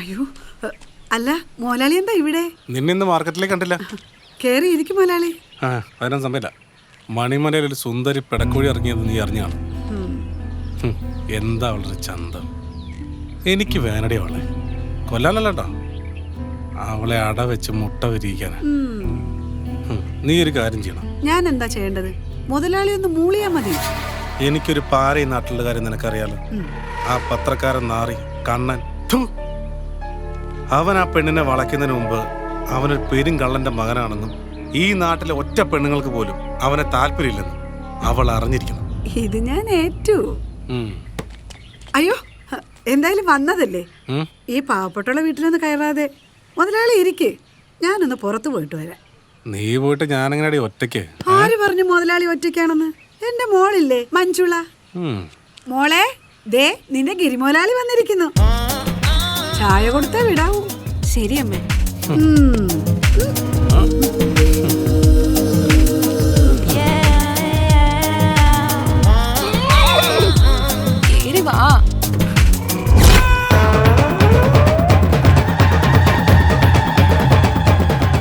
അയ്യോ അല്ല മോലാളി എന്താ ഇവിടെ? നിന്നെ ഇന്ന് മാർക്കറ്റിലേക്ക് കണ്ടില്ല. കേറി ഇരിക്കും മോലാളി. ആ അതിനൊന്നും സമയമില്ല. മണിമലയിൽ ഒരു സുന്ദരി പെടക്കോഴി ഇറങ്ങിയത് നീ അറിഞ്ഞാണ്? എന്താ അവളുടെ ചന്തം? എനിക്ക് വേനടി അവളെ. കൊല്ലാനല്ലോ അവളെ അട വെച്ച് മുട്ട വിരിയിക്കാനാ. നീ ഒരു കാര്യം ചെയ്യണം. ഞാൻ എന്താ ചെയ്യേണ്ടത്? മുതലാളി ഒന്ന് മൂളിയാ മതി. എനിക്കൊരു പാര നാട്ടിലുള്ള കാര്യം നിനക്കറിയാലോ? ആ പത്രക്കാരൻ നാറി കണ്ണൻ. അവൻ ആ പെണ്ണിനെ വളയ്ക്കുന്നതിന് മുമ്പ് അവനൊരു പെരും കള്ളന്റെ മകനാണെന്നും ഈ നാട്ടിലെ ഒറ്റ പെണ്ണുങ്ങൾക്ക് പോലും അവനെ താല്പര്യമില്ലെന്നും അവൾ അറിഞ്ഞിരിക്കണം ഇത് ഞാൻ ഏറ്റു. അയ്യോ എന്തായാലും വന്നതല്ലേ? ഈ പാവപ്പെട്ടുള്ള വീട്ടിലൊന്ന് കയറാതെ മുതലാളി ഇരിക്കേ. ഞാനൊന്ന് പുറത്തു പോയിട്ട് വരാം. നീ പോയിട്ട് ഞാനെങ്ങനെ ഒറ്റയ്ക്ക്? ആര് പറഞ്ഞു മുതലാളി ഒറ്റയ്ക്കാണെന്ന്? എന്റെ മോളില്ലേ മഞ്ജുള. മോളെ ദേ നിന്റെ ഗിരിമോലാളി വന്നിരിക്കുന്നു. ചായ കൊടുത്താ വിടാവൂ. ശരി അമ്മേ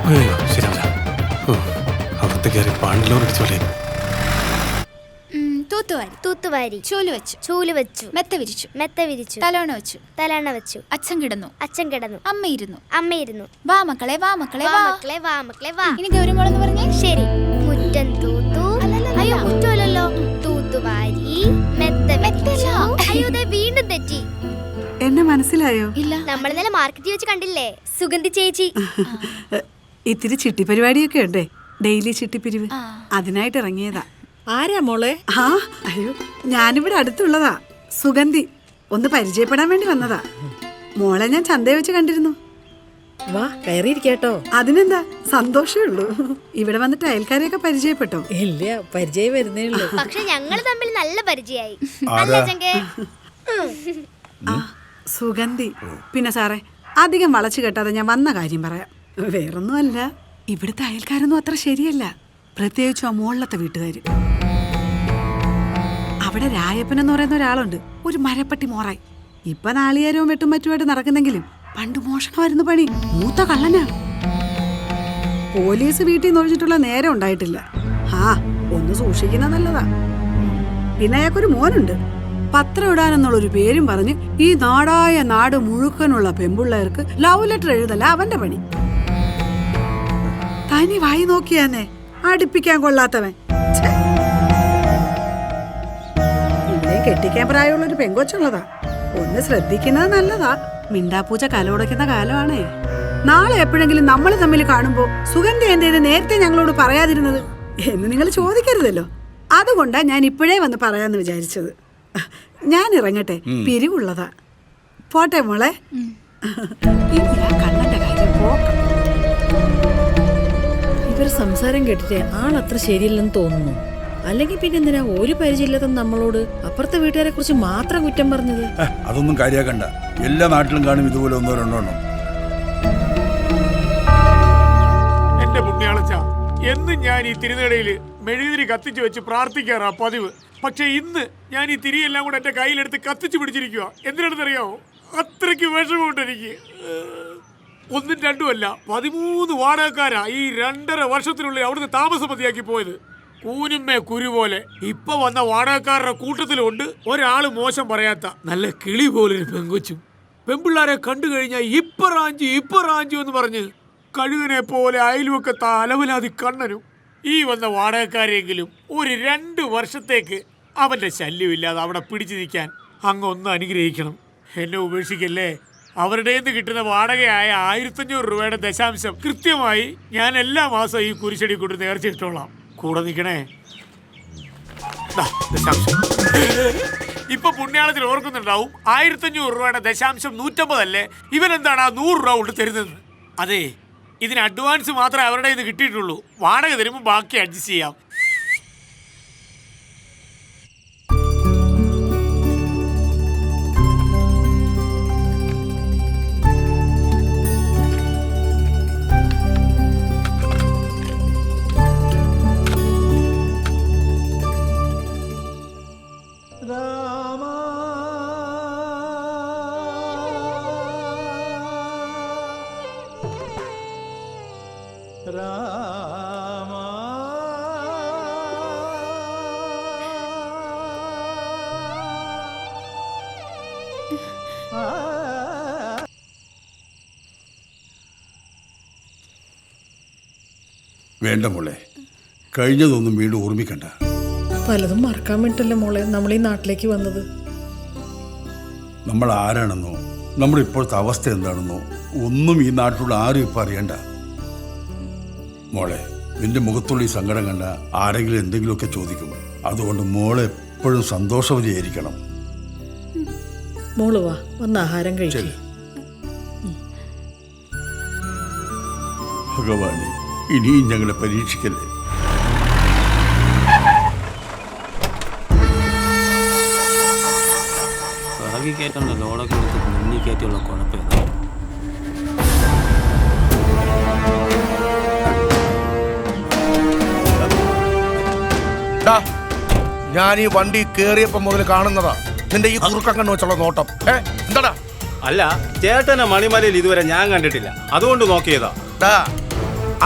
അയ്യോ അകത്ത് കയറി പാണ്ടിലോർ അടിച്ചോളേ ഉം, തൂത്തുവാരി. തൂത്തുവാരി. ചൂൽ വെച്ചു. ചൂൽ വെച്ചു. മെത്ത വിരിച്ചു. മെത്ത വിരിച്ചു. തലോണ വെച്ചു. തലോണ വെച്ചു. അച്ഛൻ കിടന്നു. അച്ഛൻ കിടന്നു. അമ്മ ഇരുന്നു. അമ്മയിരുന്നു വാ മക്കളെ വാ മക്കളെ വാ. മക്കളെ വാ. മക്കളെ വാ ഇനി ഗൗരവമോളെന്ന് പറഞ്ഞേ? ശരി. മുറ്റം തൂത്തു. അയ്യോ മുറ്റമല്ലല്ലോ. തൂത്തുവാരി. മെത്ത മെത്തല്ല. അയ്യോ ദേ വീണ്ടും തെറ്റി. എന്നെ മനസ്സിലായോ? ഇല്ല. നമ്മൾ ഇന്നലെ മാർക്കറ്റിൽ വെച്ച് കണ്ടില്ലേ? സുഗന്ധി ചേച്ചി. ഇത്തിരി ചിട്ടി പരിപാടിയൊക്കെ ഉണ്ടേ. ഡെയിലി ചിട്ടിപ്പിരിവ്. പിരിവ് അതിനായിട്ട് ഇറങ്ങിയതാ. ആരാ മോളെ? ആ അയ്യോ ഞാനിവിടെ അടുത്തുള്ളതാ. സുഗന്ധി ഒന്ന് പരിചയപ്പെടാൻ വേണ്ടി വന്നതാ. മോളെ ഞാൻ ചന്തയെ വെച്ച് കണ്ടിരുന്നു. വാ കയറിയിരിക്കട്ടോ അതിനെന്താ? സന്തോഷേ ഉള്ളൂ. ഇവിടെ വന്നിട്ട് അയൽക്കാരെയൊക്കെ പരിചയപ്പെട്ടോ? ഇല്ല പരിചയം വരുന്നേ ഉള്ളൂ. പക്ഷെ ഞങ്ങൾ തമ്മിൽ നല്ല പരിചയമായി അല്ല ചങ്കേ ആ സുഗന്ധി. പിന്നെ സാറേ അധികം വളച്ചു കെട്ടാതെ ഞാൻ വന്ന കാര്യം പറയാം. വേറൊന്നുമല്ല ഇവിടുത്തെ അയൽക്കാരൊന്നും അത്ര ശരിയല്ല. പ്രത്യേകിച്ചും ആ മുകളിലത്തെ വീട്ടുകാര്. അവിടെ രായപ്പൻ എന്ന് പറയുന്ന ഒരാളുണ്ട്. ഒരു മരപ്പട്ടി മോറായി. ഇപ്പൊ നാളികേരവും വെട്ടും മറ്റുമായിട്ട് നടക്കുന്നെങ്കിലും പണ്ട് മോഷണമായിരുന്നു പണി. മൂത്ത കള്ളനാ. പോലീസ് വീട്ടിൽ നിന്ന് ഒഴിച്ചിട്ടുള്ള നേരം ഉണ്ടായിട്ടില്ല. ആ ഒന്ന് സൂക്ഷിക്കുന്ന നല്ലതാ. പിന്നെ അയാൾക്കൊരു മോനുണ്ട്. പത്രം ഇടാനെന്നുള്ളൊരു പേരും പറഞ്ഞ് ഈ നാടായ നാട് മുഴുക്കനുള്ള പെമ്പിള്ളേർക്ക് ലവ് ലെറ്റർ എഴുതല അവന്റെ പണി. തനി വായി നോക്കിയാന്നേ അടുപ്പിക്കാൻ കൊള്ളാത്തവൻ. ഛെ. പ്രായമുള്ള ഒരു പെങ്കൊച്ചുള്ളതാ. ഒന്ന് ശ്രദ്ധിക്കുന്നത് നല്ലതാ. മിണ്ടാപ്പൂച്ച കലോടയ്ക്കുന്ന കാലമാണേ. നാളെ എപ്പോഴെങ്കിലും നമ്മൾ തമ്മിൽ കാണുമ്പോ സുഗന്ധി എന്തേത് നേരത്തെ ഞങ്ങളോട് പറയാതിരുന്നത് എന്ന് നിങ്ങൾ ചോദിക്കരുതല്ലോ. അതുകൊണ്ടാ ഞാൻ ഇപ്പോഴേ വന്ന് പറയാന്ന് വിചാരിച്ചത്. ഞാൻ ഇറങ്ങട്ടെ പിരിവുള്ളതാ. പോട്ടെ മോളെ. ഇനി ആ കണ്ണന്റെ കാര്യം പോക്കാം ഇവർ സംസാരം കേട്ടിട്ട് ആളത്ര ശരിയല്ലെന്ന് തോന്നുന്നു. അല്ലെങ്കിൽ പിന്നെ എന്തിനാ ഒരു പരിചയമില്ലാത്ത നമ്മളോട് അപ്പുറത്തെ വീട്ടുകാരെ കുറിച്ച് മാത്രം കുറ്റം പറഞ്ഞത്? അതൊന്നും കാര്യാക്കണ്ട. എല്ലാ നാട്ടിലും കാണും ഇതുപോലെ ഒന്നോ രണ്ടോ എണ്ണം. എന്റെ പുണ്യാളച്ച എന്നും ഞാൻ ഈ തിരുനടയിൽ മെഴുകുതിരി കത്തിച്ചു വെച്ച് പ്രാർത്ഥിക്കാറാ പതിവ്. പക്ഷെ ഇന്ന് ഞാൻ ഈ തിരിയെല്ലാം കൂടെ എന്റെ കയ്യിലെടുത്ത് കത്തിച്ചു പിടിച്ചിരിക്കുക എന്തിനാണെന്നറിയാമോ അത്രയ്ക്ക് വിഷമമുണ്ട് എനിക്ക്. ഒന്നും രണ്ടുമല്ല പതിമൂന്ന് വാടകക്കാരാ ഈ രണ്ടര വർഷത്തിനുള്ളിൽ അവിടുന്ന് താമസമതിയാക്കി പോയത്. കൂനുമ്മേ കുരു പോലെ. ഇപ്പൊ വന്ന വാടകക്കാരുടെ കൂട്ടത്തിലുണ്ട് ഒരാൾ മോശം പറയാത്ത നല്ല കിളി പോലൊരു പെങ്കൊച്ചും. പെമ്പിള്ളാരെ കണ്ടു കഴിഞ്ഞാൽ ഇപ്പ റാഞ്ചു ഇപ്പ റാഞ്ചു എന്ന് പറഞ്ഞ് കഴുകനെ പോലെ അയലുമൊക്കെ അലവലാതി കണ്ണനും. ഈ വന്ന വാടകക്കാരെങ്കിലും ഒരു രണ്ട് വർഷത്തേക്ക് അവന്റെ ശല്യമില്ലാതെ അവിടെ പിടിച്ചു നിൽക്കാൻ അങ്ങ് ഒന്ന് അനുഗ്രഹിക്കണം. എന്നെ ഉപേക്ഷിക്കല്ലേ? അവരുടെ നിന്ന് കിട്ടുന്ന വാടകയായ ആയിരത്തഞ്ഞൂറ് രൂപയുടെ ദശാംശം കൃത്യമായി ഞാൻ എല്ലാ മാസവും ഈ കുരിശടി കൊണ്ട് നേർച്ചിട്ടോളാം കൂടെ നിൽക്കണേ. ഇപ്പൊ പുണ്യാളത്തിൽ ഓർക്കുന്നുണ്ടാവും ആയിരത്തഞ്ഞൂറ് രൂപയുടെ ദശാംശം നൂറ്റമ്പതല്ലേ? ഇവൻ എന്താണ് ആ നൂറ് രൂപ കൊണ്ട് തരുന്നത്? അതെ ഇതിന് അഡ്വാൻസ് മാത്രമേ അവരുടെ ഇത് കിട്ടിയിട്ടുള്ളൂ. വാടക തരുമ്പോൾ ബാക്കി അഡ്ജസ്റ്റ് ചെയ്യാം. വേണ്ട മോളെ. കഴിഞ്ഞതൊന്നും വീണ്ടും ഓർമ്മിക്കണ്ട. പലതും മറക്കാൻ വേണ്ടിട്ടല്ലേ മോളെ. നമ്മൾ ഈ നാട്ടിലേക്ക് വന്നത്. നമ്മൾ ആരാണെന്നോ നമ്മുടെ ഇപ്പോഴത്തെ അവസ്ഥ എന്താണെന്നോ ഒന്നും ഈ നാട്ടിലുള്ള ആരും ഇപ്പം അറിയണ്ട. മോളെ നിന്റെ മുഖത്തുള്ള ഈ സങ്കടം കണ്ട ആരെങ്കിലും എന്തെങ്കിലുമൊക്കെ ചോദിക്കും. അതുകൊണ്ട് മോളെ എപ്പോഴും സന്തോഷവതിയായിരിക്കണം. മോൾ വാ വന്ന് ആഹാരം കഴിക്കും. ഭഗവാനെ ഇനിയും ഞങ്ങളെ പരീക്ഷിക്കല്ലേ? ലോഡൊക്കെ എടുത്ത് മുന്നിൽ കയറ്റിയുള്ള കുഴപ്പമില്ല ഡാ, ഞാൻ ഈ വണ്ടി കേറിയപ്പോ മുതൽ കാണുന്നതാ. നിന്റെ ഈ കുറുക്കം കണ്ണു വെച്ചുള്ള നോട്ടം. ഏ എന്താടാ? അല്ല ചേട്ടനെ മണിമലയിൽ ഇതുവരെ ഞാൻ കണ്ടിട്ടില്ല. അതുകൊണ്ട് നോക്കിയതാ. ഡാ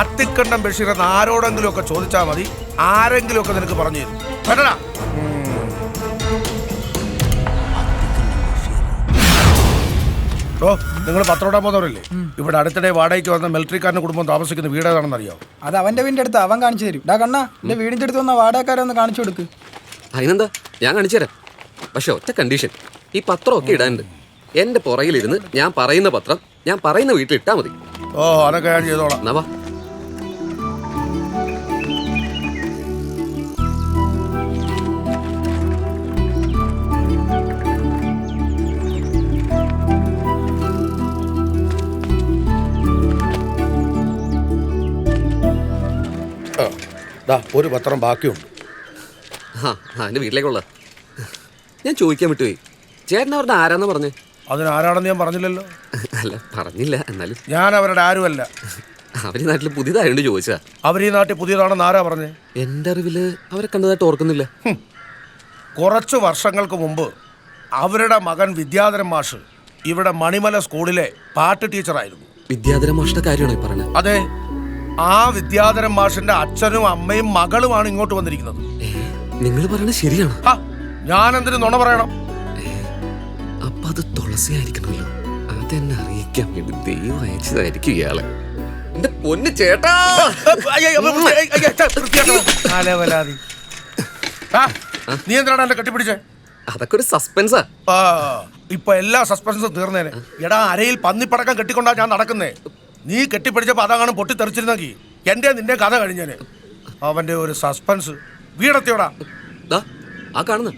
അത്തിക്കണ്ടം ബഷീർ എന്ന് ആരോടെങ്കിലും ഒക്കെ ചോദിച്ചാൽ മതി. ആരെങ്കിലും ഒക്കെ നിനക്ക് പറഞ്ഞു തരും. കേട്ടടാ? ഓ നിങ്ങൾ പത്രോടാൻ പോകുന്നവരല്ലേ? ഇവിടെ അടുത്തിടെ വാടകയ്ക്ക് വന്ന മിലിറ്ററിക്കാരന്റെ കുടുംബം താമസിക്കുന്ന വീട് ഏതാണെന്ന് അറിയാം അത് അവന്റെ വീടിന്റെ അടുത്ത് അവൻ കാണിച്ചു തരും. ഡാ കണ്ണ എന്റെ വീടിന്റെ അടുത്ത് വന്ന വാടകക്കാരെ ഒന്ന് കാണിച്ചു കൊടുക്ക്. അതിനെന്താ? ഞാൻ കാണിച്ചു തരാം. പക്ഷെ ഒറ്റ കണ്ടീഷൻ ഈ പത്രമൊക്കെ ഇടാനുണ്ട്. എന്റെ പുറകിലിരുന്ന് ഞാൻ പറയുന്ന പത്രം ഞാൻ പറയുന്ന വീട്ടിൽ ഇട്ടാ മതി. ഓ അതൊക്കെ ഞാൻ ചെയ്തോളാം. എന്നാ വാ. ആ, ദാ ഒരു പത്രം ബാക്കിയുണ്ട്. ആ അതിന്റെ വീട്ടിലേക്കുള്ള. ഞാൻ ചോദിക്കാൻ വിട്ടുപോയി. ചേട്ടൻ അവരുടെ ആരാന്ന് പറഞ്ഞു? അതിന് ആരാണെന്ന് ഞാൻ പറഞ്ഞില്ലല്ലോ. അല്ല പറഞ്ഞില്ല. എന്നാലും ഞാൻ അവരുടെ ആരുമല്ല. അവർ നാട്ടിൽ പുതിയതായോണ്ട് ചോദിച്ചാ അവർ ഈ നാട്ടിൽ പുതിയതാണെന്ന് ആരാ പറഞ്ഞു? എന്റെ അറിവിൽ അവരെ കണ്ടതായിട്ട് ഓർക്കുന്നില്ല. കുറച്ചു വർഷങ്ങൾക്ക് മുമ്പ് അവരുടെ മകൻ വിദ്യാധരൻ മാഷ് ഇവിടെ മണിമല സ്കൂളിലെ പാട്ട് ടീച്ചറായിരുന്നു. വിദ്യാധര മാഷിന്റെ കാര്യമാണോ ഈ പറഞ്ഞത് അതെ. ആ വിദ്യാധരൻ മാഷിന്റെ അച്ഛനും അമ്മയും മകളുമാണ് ഇങ്ങോട്ട് വന്നിരിക്കുന്നത്. നിങ്ങൾ പറയുന്നത് ശരിയാണ്? ഞാൻ എന്തിനു നുണ പറയണം? അപ്പൊ അത് തുളസി ആയിരിക്കണല്ലോ അതെന്നെ അറിയിക്കാൻ വേണ്ടി ദൈവം അയച്ചതായിരിക്കും ഇയാളെ. എന്റെ പൊന്ന് ചേട്ടാ! നീ എന്തിനാണ് എന്നെ കെട്ടിപ്പിടിച്ചേ? അതൊക്കെ ഒരു സസ്പെൻസാ ആ, ഇപ്പൊ എല്ലാ സസ്പെൻസും തീർന്നേനെ. എടാ അരയിൽ പന്നിപ്പടക്കം കെട്ടിക്കൊണ്ടാ ഞാൻ നടക്കുന്നേ. നീ കെട്ടിപ്പിടിച്ചപ്പോ അതങ്ങനെ പൊട്ടിത്തെറിച്ചിരുന്നെങ്കിൽ എന്റെ നിന്റെ കഥ കഴിഞ്ഞേനെ. അവന്റെ ഒരു സസ്പെൻസ് വീടത്തിയോടാ. ദാ, ആ കാണുന്ന.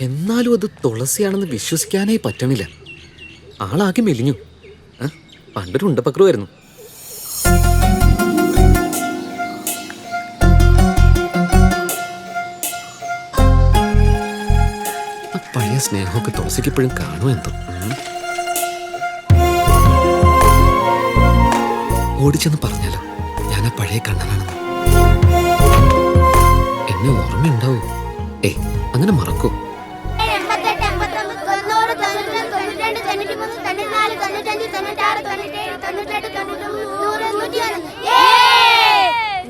എന്നാലും അത് തുളസിയാണെന്ന് വിശ്വസിക്കാനേ പറ്റണില്ല. ആളാകെ മെലിഞ്ഞു. പണ്ടൊരു ഉണ്ടപ്പക്രുവായിരുന്നു. പഴയ സ്നേഹമൊക്കെ തുളസിക്ക് ഇപ്പോഴും കാണുമോ എന്തോ? ഓടിച്ചെന്ന് പറഞ്ഞാലോ ഞാൻ ആ പഴയ കണ്ണനാണെന്ന്. നൂറ് മറക്കും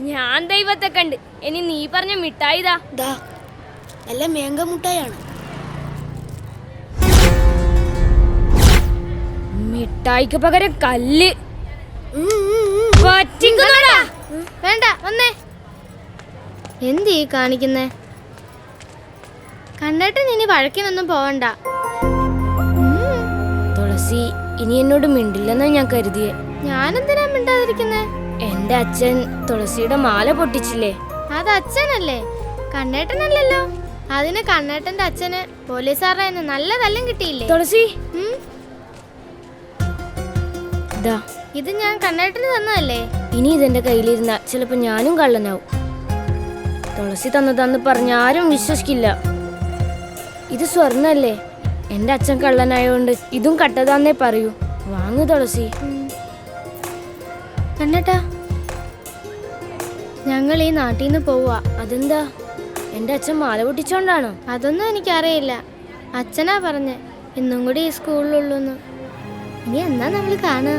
ഞാൻ ദൈവത്തെ കണ്ട്. ഇനി നീ പറഞ്ഞ മിഠായിതാ നല്ല മേങ്ക മുട്ടായാണ്. മിഠായിക്ക് പകരം കല്ല്. വേണ്ട വന്നേ. എന്ത് ഈ കാണിക്കുന്നേ? കണ്ടിട്ട് ഇനി വഴക്കിനൊന്നും പോവണ്ട. തുളസി ഇനി എന്നോട് മിണ്ടില്ലെന്നാ ഞാൻ കരുതിയേ. ഞാനെന്തിനാ മിണ്ടാതിരിക്കുന്നേ? എന്റെ അച്ഛൻ തുളസിയുടെ മാല പൊട്ടിച്ചില്ലേ? അത് അച്ഛനല്ലേ? കണ്ണേട്ടനല്ലല്ലോ. അതിന് കണ്ണേട്ടന്റെ അച്ഛന് പോലീസുകാരുടെ നല്ല തല്ലും കിട്ടിയില്ലേ? തുളസി. ഇത് ഞാൻ കണ്ണേട്ടന് തന്നതല്ലേ? ഇനി ഇതെന്റെ കയ്യിലിരുന്ന ചിലപ്പോ ഞാനും കള്ളനാവും. തുളസി തന്നതാന്ന് പറഞ്ഞ ആരും വിശ്വസിക്കില്ല. ഇത് സ്വർണല്ലേ? എന്റെ അച്ഛൻ കള്ളനായോണ്ട് ഇതും കട്ടതാന്നേ പറയൂ. വാങ്ങു തുളസി. കണ്ടട്ടാ ഞങ്ങൾ ഈ നാട്ടിൽ നിന്ന് പോവുക അതെന്താ? എന്റെ അച്ഛൻ മാല പൊട്ടിച്ചോണ്ടാണോ? അതൊന്നും എനിക്കറിയില്ല. അച്ഛനാ പറഞ്ഞ്. ഇന്നും കൂടി ഈ സ്കൂളിലുള്ളൂന്ന്. ഇനി എന്നാ നമ്മൾ കാണുക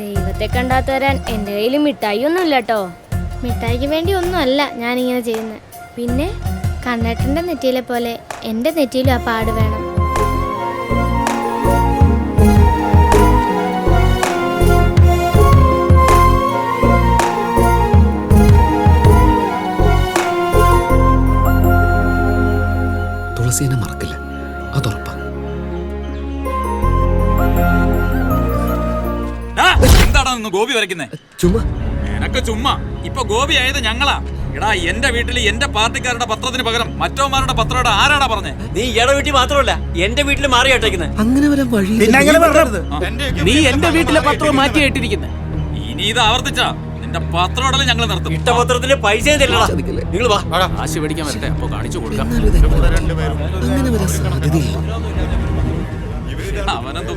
ദൈവത്തെ കണ്ടാത്തരാൻ എന്റെ കയ്യിൽ മിഠായി ഒന്നും ഇല്ല കേട്ടോ മിഠായിക്ക് വേണ്ടി ഒന്നുമല്ല ഞാനിങ്ങനെ ചെയ്യുന്നത് പിന്നെ കണ്ണേട്ടന്റെ നെറ്റിയിലെ പോലെ എന്റെ നെറ്റിയിലും ആ പാട് വേണം. തുളസി എന്നെ മറക്കില്ല അതുറപ്പാ എന്താടാ നിന്ന് ഗോപി വരയ്ക്കുന്നേ? ചുമ്മാ. എനക്ക് ചുമ്മാ. ഇപ്പൊ ഗോപി ആയത് ഞങ്ങളാ. എടാ എന്റെ വീട്ടിൽ എന്റെ പാർട്ടിക്കാരുടെ പത്രത്തിന് പകരം മറ്റോമാരുടെ പത്രയുടെ ആരാടാ പറഞ്ഞേ? നീ ഇട വീട്ടിൽ മാത്രമല്ല എന്റെ വീട്ടിൽ മാറി കേട്ടേക്കുന്നത് അങ്ങനെ വരാൻ വഴി നീ എന്റെ വീട്ടിലെ പത്രം മാറ്റിയായിട്ടിരിക്കുന്നത് ഇനി ഇത് ആവർത്തിച്ചാ. നിന്റെ പത്രോടല്ലേ ഞങ്ങൾ നിർത്തും. ഇട്ട പത്രത്തിന് പൈസ നിങ്ങൾ വാ. കാശ് മേടിക്കാൻ വരട്ടെ. അപ്പൊ കാണിച്ചു കൊടുക്കാം. അവനെന്തോ.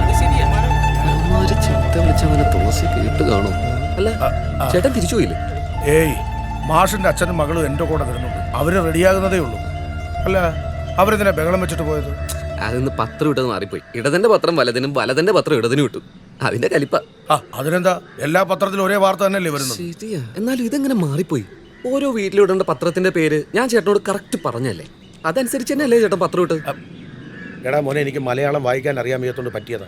അത് ശരിയാ. ഒരു ചിത്ത വിളിച്ചവനെ തുളസി കേട്ട് കാണും. അല്ല ചേട്ടൻ തിരിച്ചു പോയില്ലേ? ഏയ് മാഷിന്റെ അച്ഛനും മകളും എന്റെ കൂടെ വരുന്നുണ്ട് അവർ റെഡിയാകുന്നതേ ഉള്ളൂ. അല്ല അവരെന്തിനാ ബഹളം വെച്ചിട്ട് പോയത്? അതിന്ന് പത്രം ഇട്ടത് മാറിപ്പോയി. ഇടതിന്റെ പത്രം വലതിനും വലതിന്റെ പത്രം ഇടതിനും ഇട്ടു. അതിന്റെ കലിപ്പ. ആ അതിനെന്താ? എല്ലാ പത്രത്തിലും ഒരേ വാർത്ത തന്നെയല്ലേ വരുന്നത്? ശരിയാ. എന്നാലും ഇതെങ്ങനെ മാറിപ്പോയി? ഓരോ വീട്ടിലിടേണ്ട പത്രത്തിന്റെ പേര് ഞാൻ ചേട്ടനോട് കറക്റ്റ് പറഞ്ഞല്ലേ? അതനുസരിച്ച് തന്നെയല്ലേ ചേട്ടൻ പത്രം ഇട്ട് എടാ മോനെ എനിക്ക് മലയാളം വായിക്കാൻ അറിയാൻ വയ്യാത്തോണ്ട് പറ്റിയതാ.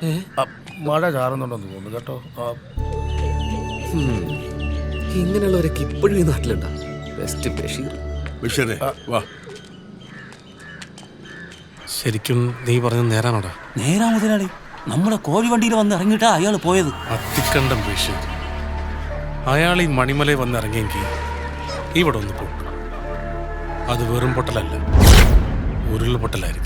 മഴ ചാറുന്നുണ്ടെന്ന് തോന്നുന്നു കേട്ടോ. ഇങ്ങനെയുള്ളവരൊക്കെ ഇപ്പോഴും ഈ നാട്ടിലുണ്ടാകും ബെസ്റ്റ് ബഷീർ. ബഷീറേ വാ. ശരിക്കും നീ പറഞ്ഞത് നേരാണോടാ? നേരാ മുതലാളി. നമ്മുടെ കോഴി വണ്ടിയിൽ വന്ന് ഇറങ്ങിയിട്ടാ അയാൾ പോയത്. അത്തിക്കണ്ടം ബഷീർ. അയാൾ ഈ മണിമലയിൽ വന്ന് ഇറങ്ങിയെങ്കിൽ ഇവിടെ ഒന്ന് പൊട്ടും അത് വെറും പൊട്ടലല്ല ഉരുൾ പൊട്ടലായിരിക്കും.